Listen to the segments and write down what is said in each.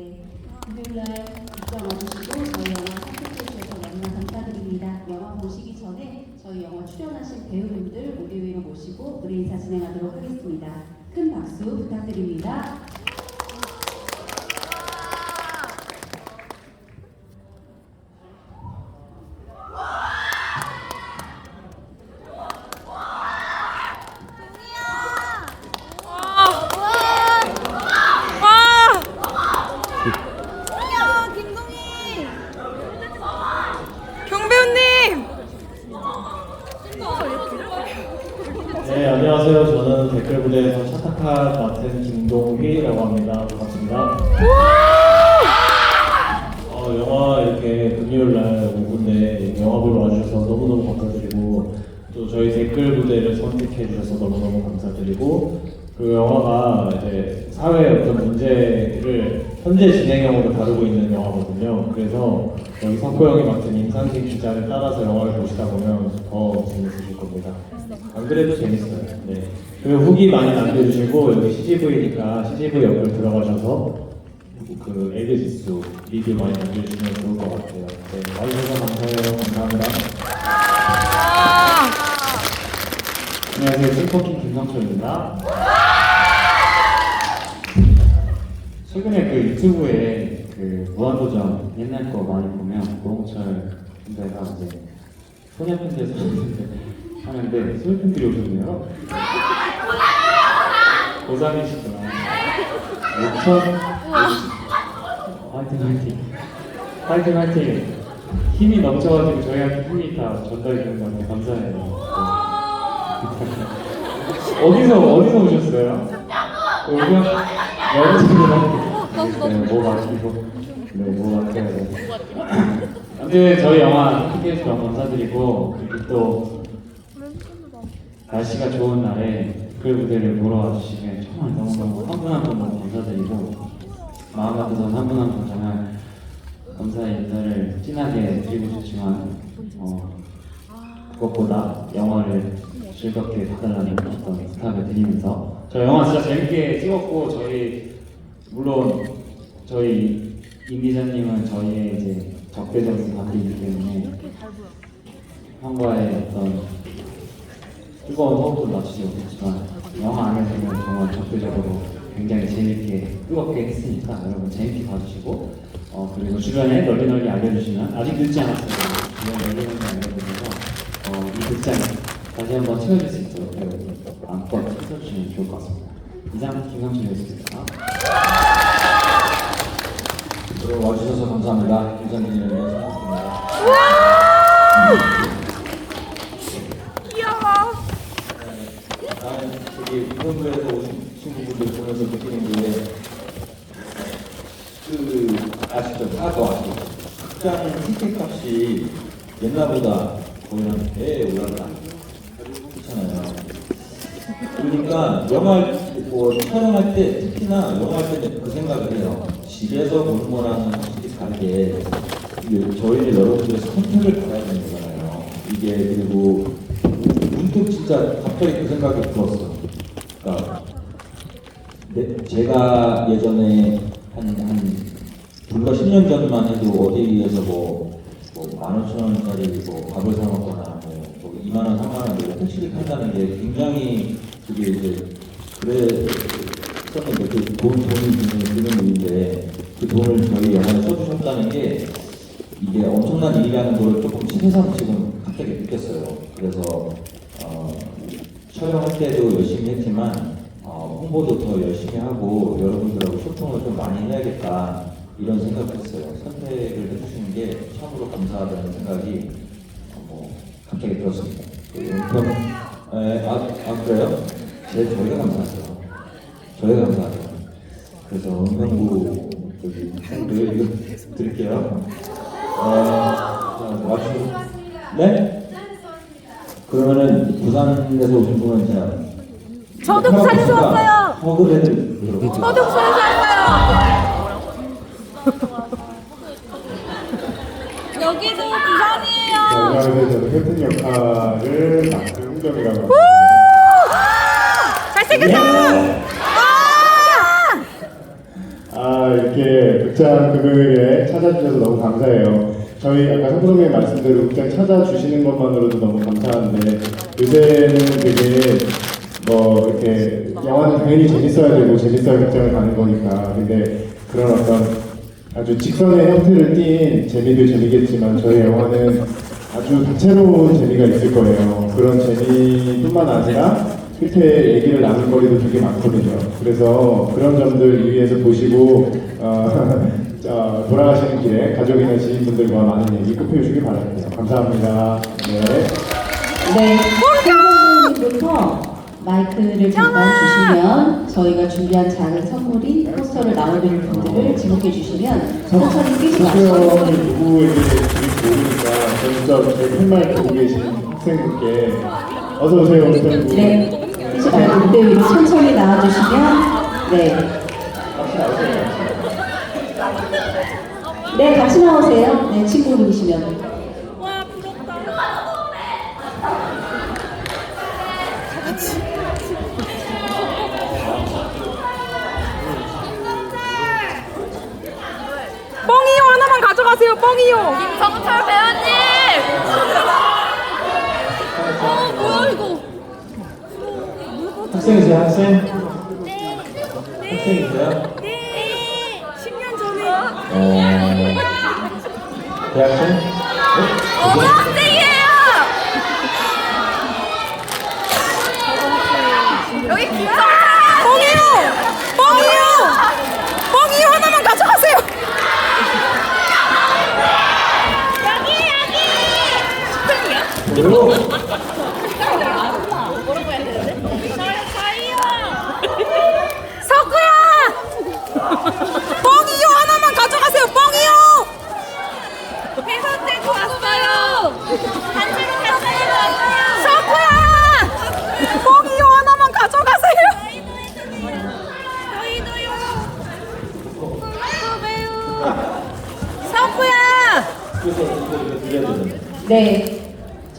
네. 금요일날 입장 와주시고 저희 영화 선택해주셔서 너무나 감사드립니다. 영화 보시기 전에 저희 영화 출연하신 무대 위로 모시고 무대 인사 진행하도록 하겠습니다. 큰 박수 부탁드립니다. 야, 김동희! 경배우님! 네, 안녕하세요. 저는 댓글 부대에서 차타카 맡은 김동휘라고 합니다. 반갑습니다. 어, 영화 이렇게 금요일 날 오후인데 영화 보러 와주셔서 너무너무 감사드리고 또 저희 댓글 부대를 선택해 주셔서 너무너무 감사드리고 그 영화가 이제 사회의 어떤 문제를 현재 진행형으로 다루고 있는 영화거든요. 그래서 여기 석호 형이 맡은 임상식 기자를 따라서 영화를 보시다 보면 더 재밌으실 겁니다. 안 그래도 재밌어요. 네. 그리고 후기 많이 남겨주시고 여기 CGV니까 CGV 옆을 들어가셔서 그 에그지수 리뷰 많이 남겨주시면 좋을 것 같아요. 네, 와주셔서 감사해요. 감사합니다. 안녕하세요. 슈퍼킹 김성철입니다. 최근에 그 유튜브에 그 무한도전 옛날 거 많이 보면 노홍철 선배가 이제 소녀 팬들에서 하는데 소녀팬들이 오셨네요. 고3이시구나. 오천 화이팅 화이팅 화이팅 화이팅 힘이 넘쳐가지고 저희한테 힘이 다 전달이 되는 것 같아요. 감사해요. 네. 어디서 어디서 오셨어요? 오면 여러분들 네, 뭐 마시고 네뭐 마셔야 돼. 아무튼 저희 영화 티켓 너무 감사드리고 그리고 또 날씨가 좋은 날에 그 무대를 보러 와주시면 정말 너무너무 한 분 한 분 너무 감사드리고 마음 같아서 한분 한 분 정말 감사의 인사를 진하게 드리고 싶지만 어, 그것보다 영화를 즐겁게 봐달라는 어떤 부탁을 드리면서 저 영화 진짜 재밌게 찍었고 저희 물론 저희 임 기자님은 저희의 이제 적대적인 관계이기 때문에 형과의 어떤 뜨거운 호흡을 맞추지 못했지만 영화 안에서는 정말 적극적으로 굉장히 재밌게 뜨겁게 했으니까 여러분 재밌게 봐주시고 어 그리고 주변에 널리 널리 알려주시면 아직 늦지 않았습니다. 주변에 널리 널리 알려주셔서 어, 이 극장에 다시 한번 채워줄 수 있도록 여러분 마음껏 힘써주시면 좋을 것 같습니다. 이상 김상준이었습니다. 네, 와주셔서 감사합니다. 김상진이라는 반갑습니다. 저기 일본에서 오신 친구분들 보면서 느끼는 게, 그, 아시죠? 다도 아시죠? 극장 티켓 값이 옛날보다 거의 한 배에 올랐다. 그렇잖아요. 그러니까 영화 뭐 촬영할 때 특히나 영화 할 때는 그 생각을 해요. 집에서 보는 거랑은 확실히 다르게 저희는 여러분들의 선택을 받아야 되는 거잖아요. 이게 그리고 문득 진짜 갑자기 그 생각이 들었어. 내- 제가 예전에 한, 한 불과 10년 전만 해도 어디에서 뭐, 뭐 만 오천 원짜리 뭐 밥을 사 먹거나 뭐, 뭐 2만 원, 3만 원 내고 택시를 탄다는 게 굉장히 그게 이제 그랬었는데 그 돈, 돈이 드는, 일인데 그 돈을 저희 영화에 써주셨다는 게 이게 엄청난 일이라는 걸 조금 새삼 지금 갑자기 느꼈어요. 그래서 어, 촬영할 때도 열심히 했지만 어, 홍보도 더 열심히 하고 여러분들하고 소통을 좀 많이 해야겠다 이런 생각을 했어요. 선택을 해주시는 게 참으로 감사하다는 생각이 어, 뭐 갑자기 들었습니다. 그 용평, 에, 아, 아 그래요? 제 저희가 감사하죠. 저희가 감사하죠. 그래서 은평구 저기 그 이거 드릴게요. 네, 자, 맞추. 네? 그러면은 부산에서 오신 분은 제가 저도 부산에서 왔어요. 저도 부산에서 왔어요! 여기도 부산이에요! 혜택 역할을 맡은 흥정이라고 합니다. 잘생겼다! 아! 아 이렇게 네, 극장 금요일에 찾아주셔서 너무 감사해요. 저희 아까 선생님 말씀대로 극장 찾아주시는 것만으로도 너무 감사한데 요새는 되게 뭐 이렇게 영화는 당연히 재밌어야 되고 재밌어야 극장을 가는 거니까 근데 그런 어떤 아주 직선의 형태를 띈 재미도 재미겠지만 저희 영화는 아주 다채로운 재미가 있을 거예요. 그런 재미뿐만 아니라 실제 얘기를 나눌 거리도 되게 많거든요. 그래서 그런 점들 유의해서 보시고 어, 어, 돌아가시는 길에 가족이나 지인분들과 많은 얘기 꼭 해주시기 바랍니다. 감사합니다. 네. 네, 선생님부터 마이크를 잠깐 주시면 저희가 준비한 작은 선물인 포스터를 나눠드릴 분들을 지목해 주시면 천천히 뛰지 마시고 학교 누구에게 드릴지 모르니까 먼저 저희 팻말 보고 계신 학생분께 어서 오세요. 네, 뛰지 말고 무대 위로 천천히 나와주시면 네. 네, 같이 나오세요. 네, 친구분이시면. 와 부럽다. 뻥이요 하나만 가져가세요 뻥이요. 김성철 배우님. 어 뭐야 이거? 학생이세요, 학생? 학생이세요? 네. 10년 전에. 어, 대학생? 어머 학생이에요. 여기 김성철 뻥이요 뻥이요 뻥이요 하나만 가져가세요 여기 그리고 석구야! 뻥이요 하나만 가져가세요 뻥이요! 왔어요! 단체로! 석구야! 뻥이요 하나만 가져가세요! 저희도요! 석구야! 그래서 이거 이거 드려야 되잖아요. 네,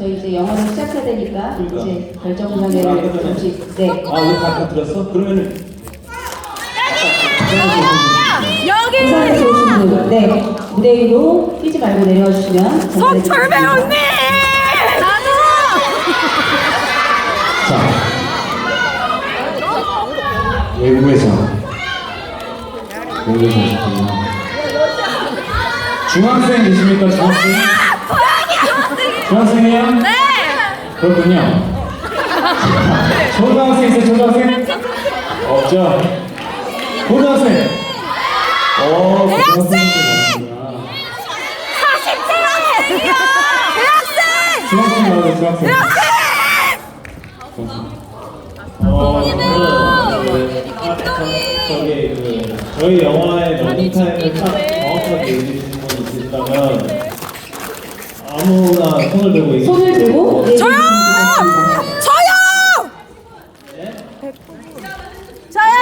저희 이제 영어를 시작해야 되니까 이제 결정장애를 잠시 네. 아, 이거 다 들었어? 그러면은 여기! 부산에서 오신 분, 네, 무대 위로 뛰지 말고 내려와 주시면 성철 배우님! 나도! 자 외국에서 외국에서 오셨군요. 중학생 계십니까? 중학생? 중학생이요? 네! 그렇군요. 초등학생 있어요? 초등학생? 없죠? 고등학생? 어, 대학생! 고등학생이구나. 40대! 대학생! 중학생 나오죠, 중학생. 어, 그, 아, 저, 저기 그 저희 영화의 러닝타임을 딱 정확하게 얘기해주시는 분 있으시다면 아무나 손을 들고 얘기해 손을 들고 네, 저요! 저요! 저요!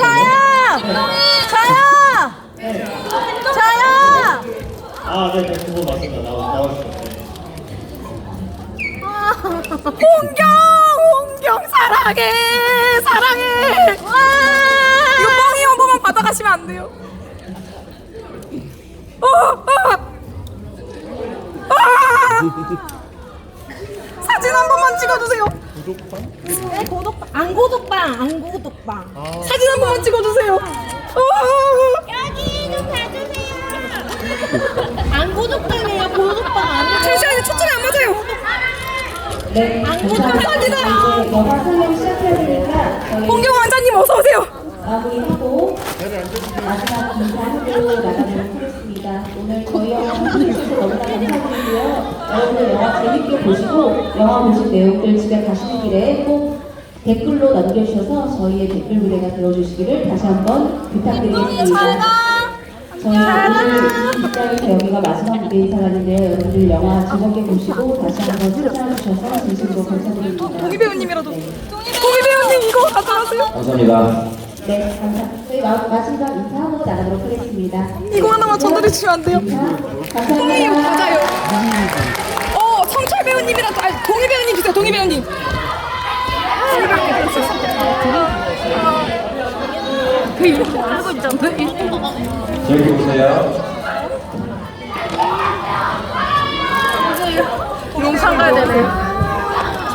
저요! 저요! 저요! 아, 네, 네, 그거 맞습니다. 나와, 나와주세요. 네. 홍경! 홍경 사랑해! 사랑해! 이거 뻥이 한 번만 받아가시면 안 돼요. 어, 어. 아! 사진 한 번만 찍어주세요. 네, 고독방. 안 고독방, 안 고독방. 사진 한 번만 찍어주세요. 어. 여기 좀 봐주세요. 안 고독방이에요, 고독방 안 잠시만요, 초점이 안 맞아요. 네, 영화 상영 시작해야 되니까 저희 홍경 원장님 어서 오세요. 마무리하고 마지막 인사하고 하겠습니다. 감사드리고요. 여러분들 영화 재밌게 보시고 영화 보신 내용들 집에 가시는 길에 꼭 댓글로 남겨주셔서 저희의 댓글 무대가 들어주시기를 다시 한번 부탁드리겠습니다. 저희 오늘 입장에서 여기가 마지막 무대 인사라는데요. 여러분들 영화 즐겁게 보시고 다시 한번 찾아주셔서 진심으로 감사드립니다. 동희 배우님이라도. 동희 배우님 이거 가져가세요. 감사합니다. 네, 감사합니다. 저희 마, 마지막 인사하고 나가도록 하겠습니다. 이거 하나만 전달해 주시면 안 돼요? 감사합니다. 맞아요. 어, 성철 배우님이랑 아, 동희 배우님 주세요. 동희 배우님. 이렇게 알고 있잖아. 저기 보세요.